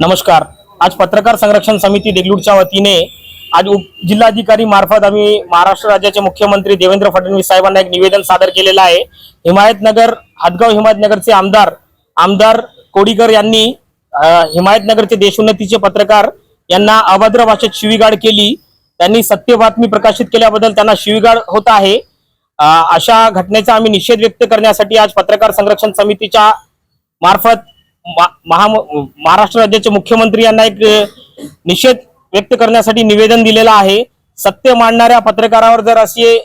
नमस्कार. आज पत्रकार संरक्षण समिती देगलूरच्या वतीने आज उप जिल्हाधिकारी मार्फत आम्ही महाराष्ट्र राज्याचे मुख्यमंत्री देवेंद्र फडणवीस साहेबांना एक निवेदन सादर केलेलं आहे. हिमायतनगर हातगाव हिमायतनगरचे आमदार आमदार कोडीकर यांनी हिमायतनगरचे देशोन्नतीचे पत्रकार यांना अभद्र भाषेत शिवीगाड केली. त्यांनी सत्य बातमी प्रकाशित केल्याबद्दल त्यांना शिवीगाड होत आहे. अशा घटनेचा आम्ही निषेध व्यक्त करण्यासाठी आज पत्रकार संरक्षण समितीच्या मार्फत महा महाराष्ट्र राज्याचे मुख्यमंत्री यांना एक निषेध व्यक्त करण्यासाठी निवेदन दिलेलं आहे. सत्य मांडणाऱ्या पत्रकारावर जर असे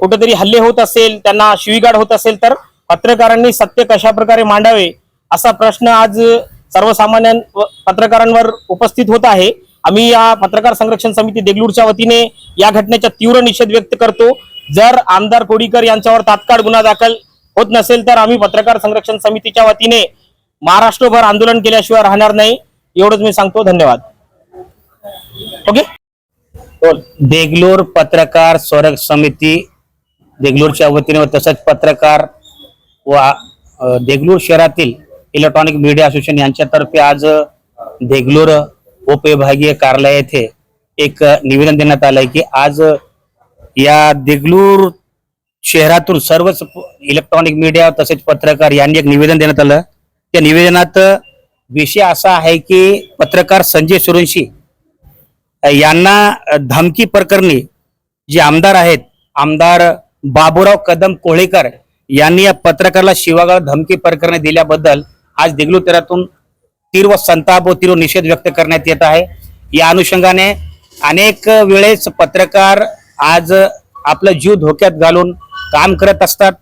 कुठेतरी हल्ले होत असेल त्यांना शिवीगाड होत असेल तर पत्रकारांनी सत्य कशा प्रकारे मांडावे असा प्रश्न आज सर्वसामान्य पत्रकारांवर उपस्थित होत आहे. आम्ही या पत्रकार संरक्षण समिती देगलूरच्या वतीने या घटनेचा तीव्र निषेध व्यक्त करतो. जर आमदार कोडीकर यांच्यावर तात्काळ गुन्हा दाखल होत नसेल तर आम्ही पत्रकार संरक्षण समितीच्या वतीने महाराष्ट्रभर आंदोलन केल्याशिवाय राहणार नाही एवढंच मी सांगतो. धन्यवाद. ओके? देगलूर पत्रकार संरक्षण समिती देगलूरच्या वतीने व तसंच पत्रकार व देगलूर शहरातील इलेक्ट्रॉनिक मीडिया असोसिएशन यांच्यातर्फे आज देगलूर उपविभागीय कार्यालय येथे एक निवेदन देण्यात आलंय की आज या देगलूर शहरातून सर्वच इलेक्ट्रॉनिक मीडिया तसेच पत्रकार यांनी एक निवेदन देण्यात आलं. त्या निवेदनात विषय असा आहे की पत्रकार संजय सुरवंशी यांना धमकी प्रकरणी जे आमदार आहेत आमदार बाबूराव कदम कोळेकर यांनी या पत्रकाराला शिवागाळ धमकी प्रकरणी दिल्याबद्दल आज देगलू तीव्र संताप व तीव्र निषेध व्यक्त करण्यात येत आहे. या अनुषंगाने अनेक वेळेस पत्रकार आज आपला जीव धोक्यात घालून काम करत असतात.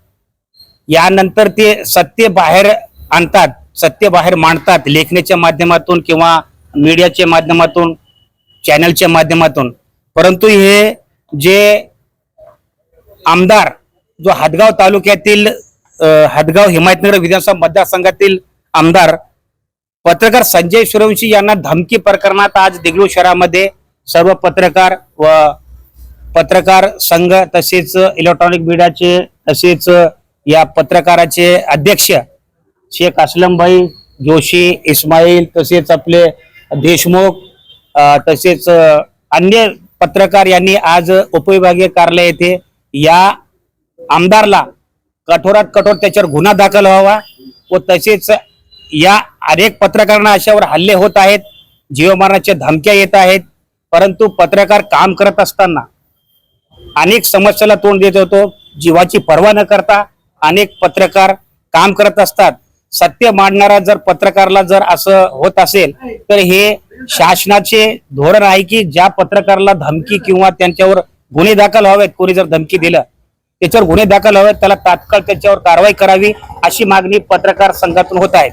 यानंतर ते सत्य बाहेर आणतात सत्य बाहेर मांडतात लेखण्याच्या माध्यमातून किंवा मीडियाच्या माध्यमातून चॅनलच्या माध्यमातून. परंतु हे जे आमदार जो हदगाव तालुक्यातील हदगाव हिमायतनगर विधानसभा मतदारसंघातील आमदार पत्रकार संजय सूर्यवंशी यांना धमकी प्रकरणात आज देगलूर शहरामध्ये सर्व पत्रकार व पत्रकार संघ तसेच इलेक्ट्रॉनिक मीडियाचे तसेच या पत्रकाराचे अध्यक्ष शेख असलमभाई जोशी इस्माईल तसेच आपले देशमुख तसेच अन्य पत्रकार यांनी आज उपविभागीय कार्यालय येथे या आमदारला कठोरात कठोर त्याच्यावर गुन्हा दाखल व्हावा व तसेच या अनेक पत्रकारांना अशावर हल्ले होत आहेत जीवमानाच्या धमक्या येत आहेत परंतु पत्रकार काम करत असताना अनेक समस्याला तोंड देत होतो जीवाची पर्वा न करता अनेक पत्रकार काम करत असतात. सत्य मांडणारा जर पत्रकारला जर असं होत असेल तर हे शासनाचे धोरण आहे की ज्या पत्रकाराला धमकी किंवा त्यांच्यावर गुन्हे दाखल व्हावेत कोणी जर धमकी दिलं त्याच्यावर गुन्हे दाखल व्हावेत त्याला तात्काळ त्याच्यावर कारवाई करावी अशी मागणी पत्रकार संघातून होत आहे.